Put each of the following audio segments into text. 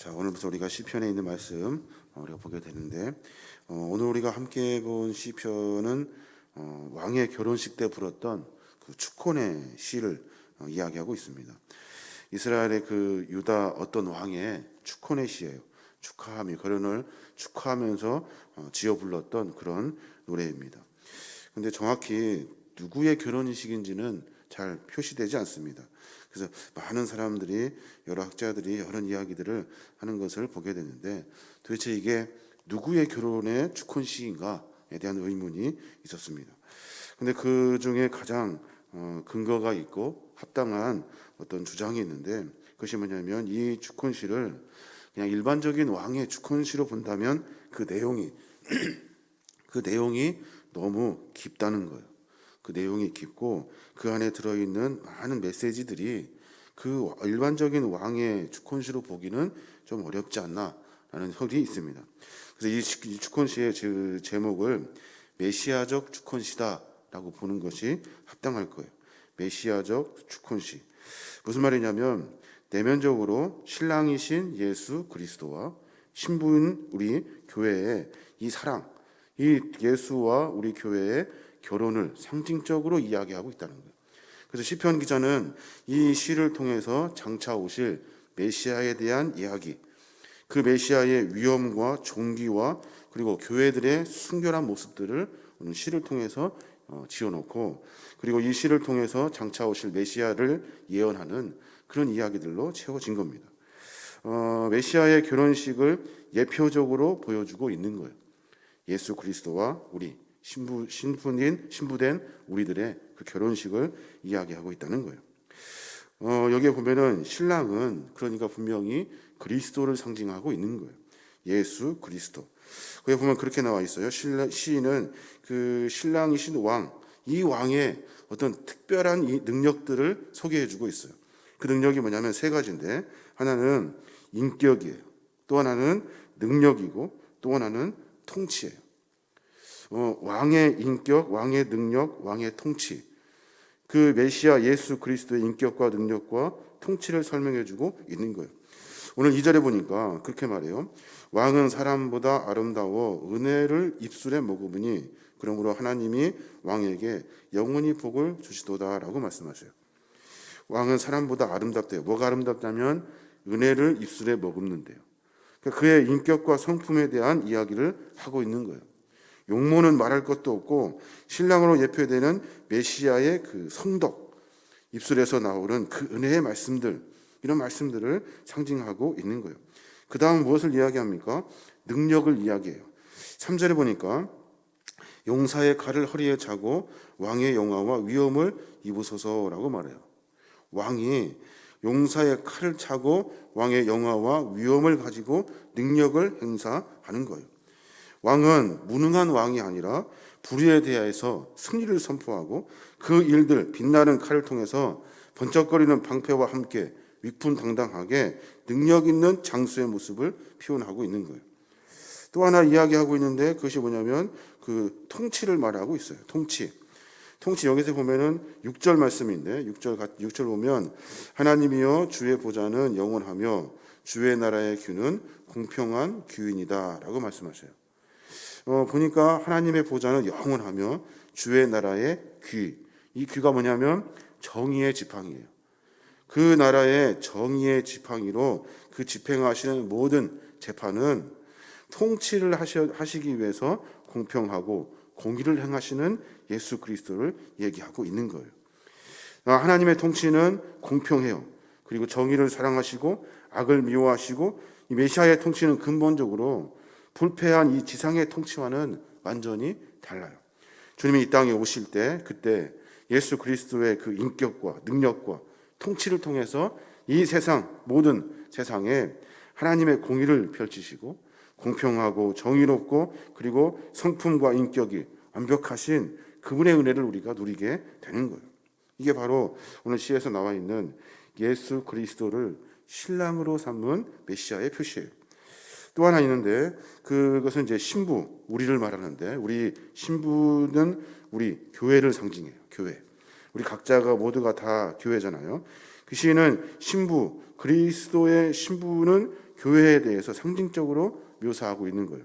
자 오늘부터 우리가 시편에 있는 말씀 어, 우리가 보게 되는데 어, 오늘 우리가 함께 본 시편은 어, 왕의 결혼식 때 불었던 그 축혼의 시를 어, 이야기하고 있습니다. 이스라엘의 그 유다 어떤 왕의 축혼의 시예요. 축하하며 결혼을 축하하면서 어, 지어 불렀던 그런 노래입니다. 근데 정확히 누구의 결혼식인지는 잘 표시되지 않습니다. 그래서 많은 사람들이 여러 학자들이 여러 이야기들을 하는 것을 보게 되는데 도대체 이게 누구의 결혼의 축혼식인가에 대한 의문이 있었습니다. 근데 그 중에 가장 어, 근거가 있고 합당한 어떤 주장이 있는데 그것이 뭐냐면 이 축혼시를 그냥 일반적인 왕의 축혼시로 본다면 그 내용이 그 내용이 너무 깊다는 거예요. 그 내용이 깊고 그 안에 들어있는 많은 메시지들이 그 일반적인 왕의 축혼시로 보기는 좀 어렵지 않나라는 설이 있습니다. 그래서 이 제- 제목을 메시아적 축혼시다라고 보는 것이 합당할 거예요. 메시아적 축혼시 무슨 말이냐면 내면적으로 신랑이신 예수 그리스도와 신부인 우리 교회의 이 사랑, 이 예수와 우리 교회의 결혼을 상징적으로 이야기하고 있다는 거예요. 그래서 시편 기자는 이 시를 통해서 장차 오실 메시아에 대한 이야기, 그 메시아의 위엄과 종기와 그리고 교회들의 순결한 모습들을 오늘 시를 통해서 어, 지어놓고 그리고 이 시를 통해서 장차 오실 메시아를 예언하는 그런 이야기들로 채워진 겁니다. 어, 메시아의 결혼식을 예표적으로 보여주고 있는 거예요. 예수 그리스도와 우리 신부 신부인 신부된 우리들의 그 결혼식을 이야기하고 있다는 거예요. 어, 여기에 보면은 신랑은 그러니까 분명히 그리스도를 상징하고 있는 거예요. 예수 그리스도. 거기 보면 그렇게 나와 있어요. 신라, 시인은 그 신랑이신 왕, 이 왕의 어떤 특별한 이 능력들을 소개해주고 있어요. 그 능력이 뭐냐면 세 가지인데 하나는 인격이에요. 또 하나는 능력이고 또 하나는 통치예요. 어, 왕의 인격, 왕의 능력, 왕의 통치. 그 메시아 예수 그리스도의 인격과 능력과 통치를 설명해 주고 있는 거예요. 오늘 이절에 보니까 그렇게 말해요. 왕은 사람보다 아름다워 은혜를 입술에 머금으니 그러므로 하나님이 왕에게 영원히 복을 주시도다라고 말씀하셔요. 왕은 사람보다 아름답대요. 뭐가 아름답다면 은혜를 입술에 머금는데요. 그러니까 그의 인격과 성품에 대한 이야기를 하고 있는 거예요. 용모는 말할 것도 없고 신랑으로 예표되는 메시아의 그 성덕 입술에서 나오는 그 은혜의 말씀들 이런 말씀들을 상징하고 있는 거예요. 그 다음 무엇을 이야기합니까? 능력을 이야기해요. 3절에 보니까 용사의 칼을 허리에 차고 왕의 영화와 위엄을 입으소서라고 말해요. 왕이 용사의 칼을 차고 왕의 영화와 위엄을 가지고 능력을 행사하는 거예요. 왕은 무능한 왕이 아니라 불의에 대해서 승리를 선포하고 그 일들 빛나는 칼을 통해서 번쩍거리는 방패와 함께 위풍당당하게 능력 있는 장수의 모습을 표현하고 있는 거예요. 또 하나 이야기하고 있는데 그것이 뭐냐면 그 통치를 말하고 있어요. 통치. 통치 여기서 보면은 6절 말씀인데 6절 6절 보면 하나님이여 주의 보좌는 영원하며 주의 나라의 규는 공평한 규인이다라고 말씀하셔요. 어, 보니까 하나님의 보좌는 영원하며 주의 나라의 귀. 이 귀가 뭐냐면 정의의 지팡이에요. 그 나라의 정의의 지팡이로 그 집행하시는 모든 재판은 통치를 하시기 위해서 공평하고 공의를 행하시는 예수 그리스도를 얘기하고 있는 거예요. 아, 하나님의 통치는 공평해요. 그리고 정의를 사랑하시고 악을 미워하시고 이 메시아의 통치는 근본적으로 불패한 이 지상의 통치와는 완전히 달라요. 주님이 이 땅에 오실 때 그때 예수 그리스도의 그 인격과 능력과 통치를 통해서 이 세상 모든 세상에 하나님의 공의를 펼치시고 공평하고 정의롭고 그리고 성품과 인격이 완벽하신 그분의 은혜를 우리가 누리게 되는 거예요. 이게 바로 오늘 시에서 나와 있는 예수 그리스도를 신랑으로 삼은 메시아의 표시예요. 또 하나 있는데 그것은 이제 신부 우리를 말하는데 우리 신부는 우리 교회를 상징해요. 교회. 우리 각자가 모두가 다 교회잖아요. 그 시인은 신부 그리스도의 신부는 교회에 대해서 상징적으로 묘사하고 있는 거예요.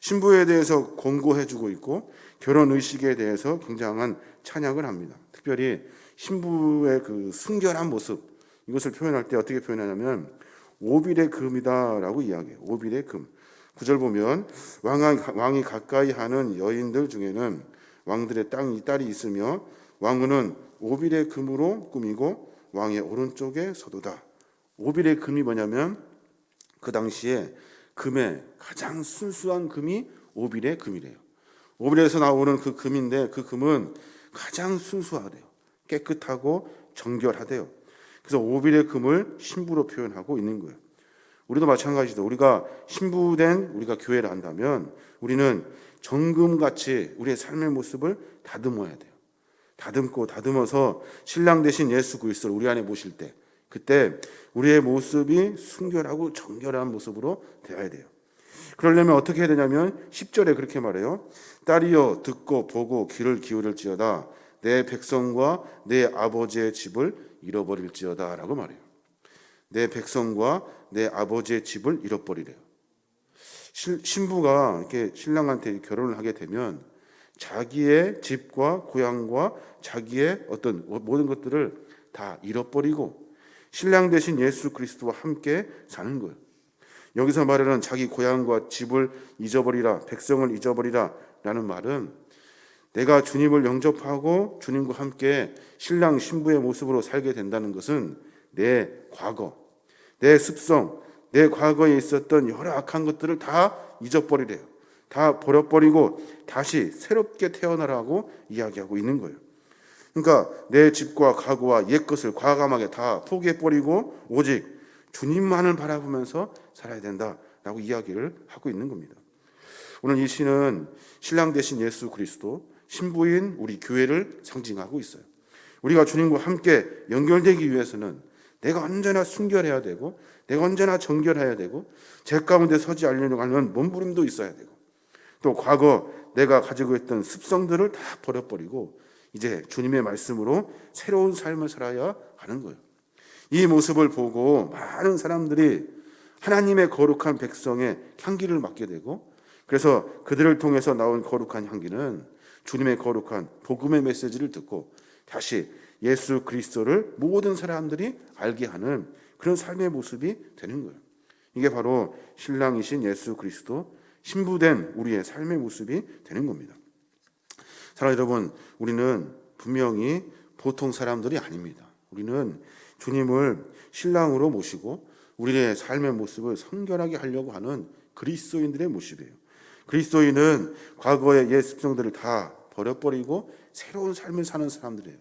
신부에 대해서 권고해주고 있고 결혼 의식에 대해서 굉장한 찬양을 합니다. 특별히 신부의 그 순결한 모습 이것을 표현할 때 어떻게 표현하냐면 오빌의 금이다라고 이야기해요. 오빌의 금. 구절 보면 왕이, 가까이 하는 여인들 중에는 왕들의 땅이 딸이 있으며 왕후는 오빌의 금으로 꾸미고 왕의 오른쪽에 서도다. 오빌의 금이 뭐냐면 그 당시에 금의 가장 순수한 금이 오빌의 금이래요. 오빌에서 나오는 그 금인데 그 금은 가장 순수하대요. 깨끗하고 정결하대요. 그래서 오빌의 금을 신부로 표현하고 있는 거예요. 우리도 마찬가지죠. 우리가 신부된 우리가 교회를 한다면 우리는 정금같이 우리의 삶의 모습을 다듬어야 돼요. 다듬고 다듬어서 신랑 대신 예수 그리스도를 우리 안에 모실 때 그때 우리의 모습이 순결하고 정결한 모습으로 되어야 돼요. 그러려면 어떻게 해야 되냐면 10절에 그렇게 말해요. 딸이여 듣고 보고 귀를 기울일지어다 내 백성과 내 아버지의 집을 잃어버릴지어다라고 말해요. 내 백성과 내 아버지의 집을 잃어버리래요. 신부가 이렇게 신랑한테 결혼을 하게 되면 자기의 집과 고향과 자기의 어떤 모든 것들을 다 잃어버리고 신랑 대신 예수 그리스도와 함께 사는 거예요. 여기서 말하는 자기 고향과 집을 잊어버리라, 백성을 잊어버리라 라는 말은 내가 주님을 영접하고 주님과 함께 신랑 신부의 모습으로 살게 된다는 것은 내 과거, 내 습성, 내 과거에 있었던 여러 악한 것들을 다 잊어버리래요. 다 버려버리고 다시 새롭게 태어나라고 이야기하고 있는 거예요. 그러니까 내 집과 가구와 옛 것을 과감하게 다 포기해버리고 오직 주님만을 바라보면서 살아야 된다라고 이야기를 하고 있는 겁니다. 오늘 이 시는 신랑 대신 예수 그리스도 신부인 우리 교회를 상징하고 있어요. 우리가 주님과 함께 연결되기 위해서는 내가 언제나 순결해야 되고 내가 언제나 정결해야 되고 제 가운데 서지 않으려고 하는 몸부림도 있어야 되고 또 과거 내가 가지고 있던 습성들을 다 버려버리고 이제 주님의 말씀으로 새로운 삶을 살아야 하는 거예요. 이 모습을 보고 많은 사람들이 하나님의 거룩한 백성의 향기를 맡게 되고 그래서 그들을 통해서 나온 거룩한 향기는 주님의 거룩한 복음의 메시지를 듣고 다시 예수 그리스도를 모든 사람들이 알게 하는 그런 삶의 모습이 되는 거예요. 이게 바로 신랑이신 예수 그리스도 신부된 우리의 삶의 모습이 되는 겁니다. 사랑 여러분, 우리는 분명히 보통 사람들이 아닙니다. 우리는 주님을 신랑으로 모시고 우리의 삶의 모습을 성결하게 하려고 하는 그리스도인들의 모습이에요. 그리스도인은 과거의 옛 습성들을 다 버려버리고 새로운 삶을 사는 사람들이에요.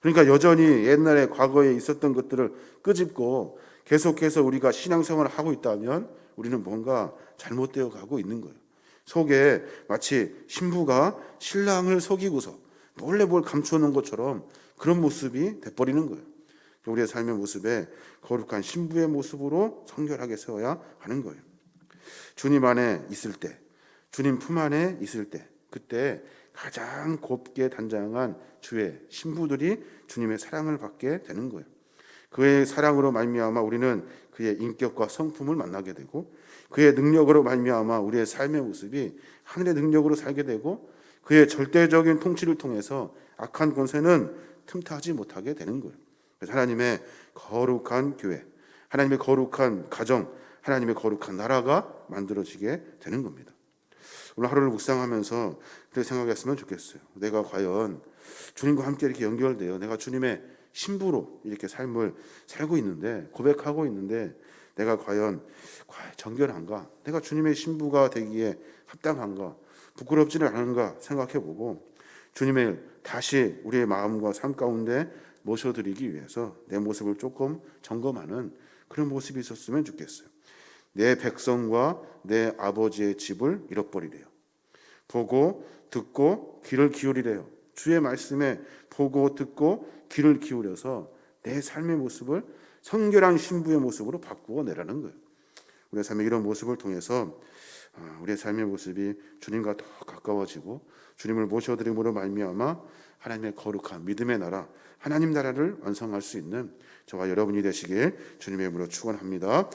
그러니까 여전히 옛날에 과거에 있었던 것들을 끄집고 계속해서 우리가 신앙생활을 하고 있다면 우리는 뭔가 잘못되어 가고 있는 거예요. 속에 마치 신부가 신랑을 속이고서 몰래 뭘 감추는 것처럼 그런 모습이 돼버리는 거예요. 우리의 삶의 모습에 거룩한 신부의 모습으로 성결하게 세워야 하는 거예요. 주님 안에 있을 때, 주님 품 안에 있을 때, 그때 가장 곱게 단장한 주의 신부들이 주님의 사랑을 받게 되는 거예요. 그의 사랑으로 말미암아 우리는 그의 인격과 성품을 만나게 되고 그의 능력으로 말미암아 우리의 삶의 모습이 하늘의 능력으로 살게 되고 그의 절대적인 통치를 통해서 악한 권세는 틈타지 못하게 되는 거예요. 하나님의 거룩한 교회, 하나님의 거룩한 가정, 하나님의 거룩한 나라가 만들어지게 되는 겁니다. 오늘 하루를 묵상하면서 그렇게 생각했으면 좋겠어요. 내가 과연 주님과 함께 이렇게 연결되어 내가 주님의 신부로 이렇게 삶을 살고 있는데 고백하고 있는데 내가 과연 정결한가? 내가 주님의 신부가 되기에 합당한가? 부끄럽지는 않은가 생각해 보고 주님을 다시 우리의 마음과 삶 가운데 모셔드리기 위해서 내 모습을 조금 점검하는 그런 모습이 있었으면 좋겠어요. 내 백성과 내 아버지의 집을 잃어버리래요. 보고 듣고 귀를 기울이래요. 주의 말씀에 보고 듣고 귀를 기울여서 내 삶의 모습을 성결한 신부의 모습으로 바꾸어 내라는 거예요. 우리의 삶의 이런 모습을 통해서 아, 우리의 삶의 모습이 주님과 더 가까워지고 주님을 모셔드림으로 말미암아 하나님의 거룩한 믿음의 나라, 하나님 나라를 완성할 수 있는 저와 여러분이 되시길 주님의 이름으로 축원합니다.